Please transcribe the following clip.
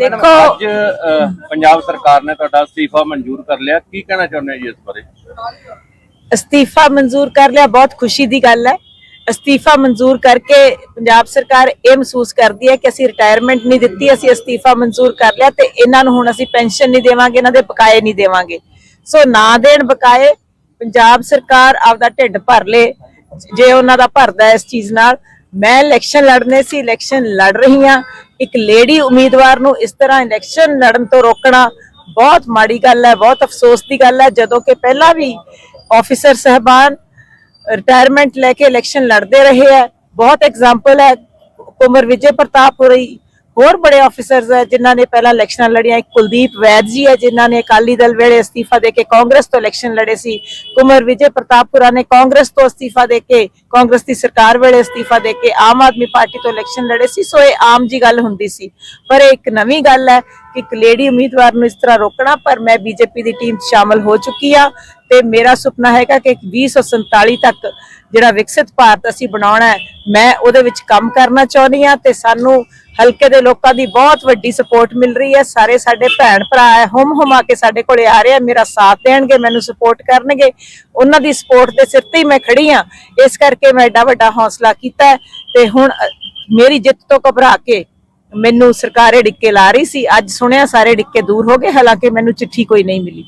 ਦੇਖੋ। ਅੱਜ ਪੰਜਾਬ ਸਰਕਾਰ ਨੇ ਤੁਹਾਡਾ ਅਸਤੀਫਾ ਮਨਜ਼ੂਰ ਕਰ ਲਿਆ। ਕੀ ਕਹਿਣਾ ਚਾਹੁੰਦੇ ਹੋ ਜੀ ਇਸ ਬਾਰੇ? ਅਸਤੀਫਾ ਮਨਜ਼ੂਰ ਕਰ ਲਿਆ ਬਹੁਤ ਖੁਸ਼ੀ ਦੀ ਗੱਲ ਹੈ। ਅਸਤੀਫਾ ਮਨਜ਼ੂਰ ਕਰਕੇ ਪੰਜਾਬ ਸਰਕਾਰ ਇਹ ਮਹਿਸੂਸ ਕਰਦੀ ਹੈ ਕਿ ਅਸੀਂ ਰਿਟਾਇਰਮੈਂਟ ਨਹੀਂ ਦਿੱਤੀ ਅਸੀਂ ਅਸਤੀਫਾ ਮਨਜ਼ੂਰ ਕਰ ਲਿਆ ਤੇ ਇਹਨਾਂ ਨੂੰ ਹੁਣ ਅਸੀਂ ਪੈਨਸ਼ਨ ਨਹੀਂ ਦੇਵਾਂਗੇ ਇਹਨਾਂ ਦੇ ਬਕਾਏ ਨਹੀਂ ਦੇਵਾਂਗੇ। ਸੋ ਨਾ ਦੇਣ ਬਕਾਏ ਪੰਜਾਬ ਸਰਕਾਰ ਆਪਦਾ ਢਿੱਡ ਭਰ ਲੇ ਜੇ ਉਹਨਾਂ ਦਾ ਭਰਦਾ ਇਸ ਚੀਜ਼ ਨਾਲ। ਮੈਂ ਇਲੈਕਸ਼ਨ ਲੜਨੇ ਸੀ ਇਲੈਕਸ਼ਨ ਲੜ ਰਹੀ ਹਾਂ। ਇੱਕ ਲੇਡੀ ਉਮੀਦਵਾਰ ਨੂੰ ਇਸ ਤਰ੍ਹਾਂ ਇਲੈਕਸ਼ਨ ਲੜਨ ਤੋਂ ਰੋਕਣਾ ਬਹੁਤ ਮਾੜੀ ਗੱਲ ਹੈ, ਬਹੁਤ ਅਫਸੋਸ ਦੀ ਗੱਲ ਹੈ। ਜਦੋਂ ਕਿ ਪਹਿਲਾਂ ਵੀ ਆਫੀਸਰ ਸਹਿਬਾਨ ਰਿਟਾਇਰਮੈਂਟ ਲੈ ਕੇ ਇਲੈਕਸ਼ਨ ਲੜਦੇ ਰਹੇ ਹੈ। ਬਹੁਤ ਐਗਜ਼ਾਮਪਲ ਹੈ। ਕੁਮਰ ਵਿਜੇ ਪ੍ਰਤਾਪਪੁਰੀ ਹੋਰ ਬੜੇ ਆਫੀਸਰਸ ਹੈ ਜਿਨ੍ਹਾਂ ਨੇ ਪਹਿਲਾਂ ਇਲੈਕਸ਼ਨਾਂ ਲੜੀਆਂ ਕੁਲਦੀਪ ਵੈਦ ਜੀ ਹੈ ਜਿਨ੍ਹਾਂ ਨੇ ਅਕਾਲੀ ਦਲ ਵੇਲੇ ਅਸਤੀਫਾ ਦੇ ਕੇ ਕਾਂਗਰਸ ਤੋਂ ਇਲੈਕਸ਼ਨ ਲੜੇ ਸੀ। ਕੁਮਰ ਵਿਜੇ ਪ੍ਰਤਾਪਪੁਰਾ ਨੇ ਕਾਂਗਰਸ ਤੋਂ ਅਸਤੀਫਾ ਦੇ ਕੇ, ਕਾਂਗਰਸ ਦੀ ਸਰਕਾਰ ਵੇਲੇ ਅਸਤੀਫਾ ਦੇ ਕੇ ਆਮ ਆਦਮੀ ਪਾਰਟੀ ਤੋਂ ਇਲੈਕਸ਼ਨ ਲੜੇ ਸੀ। ਸੋ ਇਹ ਆਮ ਜੀ ਗੱਲ ਹੁੰਦੀ ਸੀ। ਪਰ ਇਹ ਇੱਕ ਨਵੀਂ ਗੱਲ ਹੈ ਕਿ ਇੱਕ ਲੇਡੀ ਉਮੀਦਵਾਰ ਨੂੰ ਇਸ ਤਰ੍ਹਾਂ ਰੋਕਣਾ, ਪਰ ਮੈਂ ਬੀਜੇਪੀ ਦੀ ਟੀਮ 'ਚ ਸ਼ਾਮਲ ਹੋ ਚੁੱਕੀ ਆ ਤੇ ਮੇਰਾ ਸੁਪਨਾ ਹੈਗਾ ਕਿ 2047 ਤੱਕ ਜਿਹੜਾ ਵਿਕਸਿਤ ਭਾਰਤ ਅਸੀਂ ਬਣਾਉਣਾ ਹੈ, ਮੈਂ ਉਹਦੇ ਵਿੱਚ ਕੰਮ ਕਰਨਾ ਚਾਹੁੰਦੀ ਆ ਤੇ ਸਾਨੂੰ ਹਲਕੇ ਦੇ ਲੋਕਾਂ ਦੀ ਬਹੁਤ ਵੱਡੀ ਸਪੋਰਟ ਮਿਲ ਰਹੀ ਹੈ। ਸਾਰੇ ਸਾਡੇ ਭੈਣ ਭਰਾ ਹੈ, ਹੁਮ ਹੁਮਾ ਕੇ ਸਾਡੇ ਕੋਲੇ ਆ ਰਹੇ ਆ ਮੇਰਾ ਸਾਥ ਦੇਣਗੇ, ਮੈਨੂੰ ਸਪੋਰਟ ਕਰਨਗੇ। ਉਹਨਾਂ ਦੀ ਸਪੋਰਟ ਦੇ ਸਿਰ ਤੇ ਹੀ ਮੈਂ ਖੜੀ ਆ ਇਸ ਕਰਕੇ ਮੈਂ ਐਡਾ ਵੱਡਾ ਹੌਸਲਾ ਕੀਤਾ ਤੇ ਹੁਣ ਮੇਰੀ ਜਿੱਤ ਤੋਂ ਘਬਰਾ ਕੇ ਮੈਨੂੰ ਸਰਕਾਰੇ ਡਿੱਕੇ ਲਾ ਰਹੀ ਸੀ। ਅੱਜ ਸੁਣਿਆ ਸਾਰੇ ਡਿੱਕੇ ਦੂਰ ਹੋ ਗਏ, ਹਾਲਾਂਕਿ ਮੈਨੂੰ ਚਿੱਠੀ ਕੋਈ ਨਹੀਂ ਮਿਲੀ।